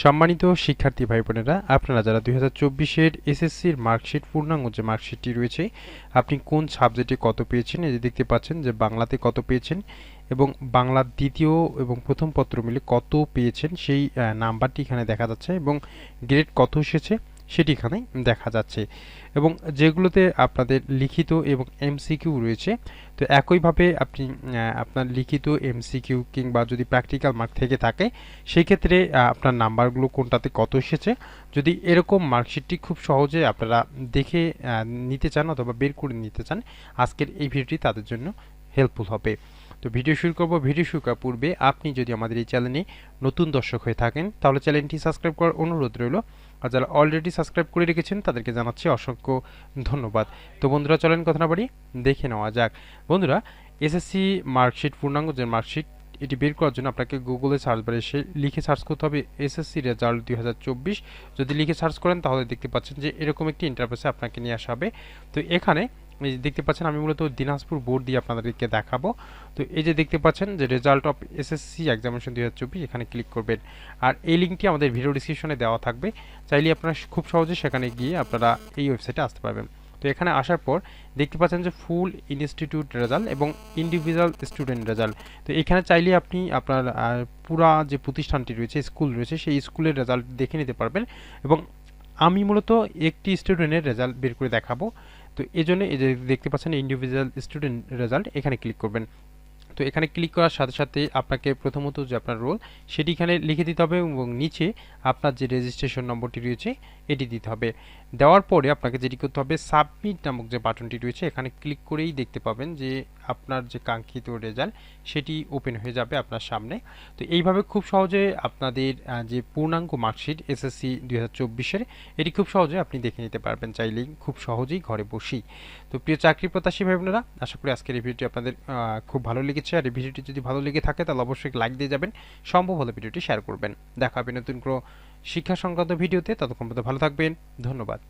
সম্মানিত শিক্ষার্থী ভাই বোনেরা আপনারা যারা দুই হাজার চব্বিশের এসএসসির মার্কশিট, পূর্ণাঙ্গ যে মার্কশিটটি রয়েছে, আপনি কোন সাবজেক্টে কত পেয়েছেন? এই যে দেখতে পাচ্ছেন যে বাংলাতে কত পেয়েছেন এবং বাংলার দ্বিতীয় এবং প্রথম পত্র মিলে কত পেয়েছেন? সেই নাম্বারটি এখানে দেখা যাচ্ছে এবং গ্রেড কত এসেছে? সেটি এখানে দেখা যাচ্ছে। এবং যেগুলোতে আপনাদের লিখিত এবং এমসিকিউ রয়েছে, তো একইভাবে আপনি আপনার লিখিত এমসিকিউ কিংবা যদি প্র্যাকটিক্যাল মার্ক থেকে থাকে, সেক্ষেত্রে আপনার নাম্বারগুলো কোনটাতে কত এসেছে, যদি এরকম মার্কশিটটি খুব সহজে আপনারা দেখে নিতে চান অথবা বের করে নিতে চান, আজকের এই ভিডিওটি তাদের জন্য হেল্পফুল হবে। তো ভিডিও শুরু করব। ভিডিও শুরু করার পূর্বে আপনি যদি আমাদের এই চ্যানেলে নতুন দর্শক হয়ে থাকেন, তাহলে চ্যানেলটি সাবস্ক্রাইব করার অনুরোধ রইল। আর যারা অলরেডি সাবস্ক্রাইব করে রেখেছেন, তাদেরকে জানাচ্ছি অসংখ্য ধন্যবাদ। তো বন্ধুরা, চলেন কথা না বাড়ি, দেখে নেওয়া যাক। বন্ধুরা, এসএসসি মার্কশিট, পূর্ণাঙ্গ যে মার্কশিট, এটি বের করার জন্য আপনাকে গুগলে সার্চ বারে এসে লিখে সার্চ করতে হবে এসএসসি রেজাল্ট দুই হাজার চব্বিশ। যদি লিখে সার্চ করেন, তাহলে দেখতে পাচ্ছেন যে এরকম একটি ইন্টারভেসে আপনাকে নিয়ে আসা হবে। তো এখানে এই যে দেখতে পাচ্ছেন, আমি মূলত দিনাজপুর বোর্ড দিয়ে আপনাদেরকে দেখাবো। তো এই যে দেখতে পাচ্ছেন যে রেজাল্ট অফ এসএসসি এক্সামিনেশন দুই হাজার চব্বিশ, এখানে ক্লিক করবেন। আর এই লিঙ্কটি আমাদের ভিডিও ডিসক্রিপশনে দেওয়া থাকবে। চাইলে আপনারা খুব সহজে সেখানে গিয়ে আপনারা এই ওয়েবসাইটে আসতে পারবেন। তো এখানে আসার পর দেখতে পাচ্ছেন যে ফুল ইনস্টিটিউট রেজাল্ট এবং ইন্ডিভিজুয়াল স্টুডেন্ট রেজাল্ট তো এখানে চাইলে আপনি আপনার পুরা যে প্রতিষ্ঠানটি রয়েছে স্কুল রয়েছে, সেই স্কুলের রেজাল্ট দেখে নিতে পারবেন। এবং আমি মূলত একটি স্টুডেন্টের রেজাল্ট বের করে দেখাবো। তো এই জন্য এই যে দেখতে পাচ্ছেন ইন্ডিভিজুয়াল স্টুডেন্ট রেজাল্ট এখানে ক্লিক করবেন। এখানে ক্লিক করার সাথে সাথে আপনাকে প্রথমত যে আপনার রোল সেটি এখানে লিখে দিতে হবে এবং নিচে আপনার যে রেজিস্ট্রেশন নম্বরটি রয়েছে, এটি দিতে হবে। দেওয়ার পরে আপনাকে যেটি করতে হবে সাবমিট নামক যে বাটনটি রয়েছে, এখানে ক্লিক করেই দেখতে পাবেন যে আপনার যে কাঙ্ক্ষিত রেজাল্ট সেটি ওপেন হয়ে যাবে আপনার সামনে। তো এইভাবে খুব সহজে আপনাদের যে পূর্ণাঙ্গ মার্কশিট এসএসসি দুই হাজার এটি খুব সহজে আপনি দেখে নিতে পারবেন চাইলেই, খুব সহজেই ঘরে বসেই। তো প্রিয় চাকরি প্রত্যাশী ভাই বোনেরা, আশা করি আজকের ভিডিওটি আপনাদের খুব ভালো লেগেছে। আর এই ভিডিওটি যদি ভালো লেগে থাকে তাহলে অবশ্যই লাইক দিয়ে যাবেন, সম্ভব হলে ভিডিওটি শেয়ার করবেন। দেখা হবে নতুন কোনো শিক্ষা সংক্রান্ত ভিডিওতে, ততক্ষণ পর্যন্ত ভালো থাকবেন, ধন্যবাদ।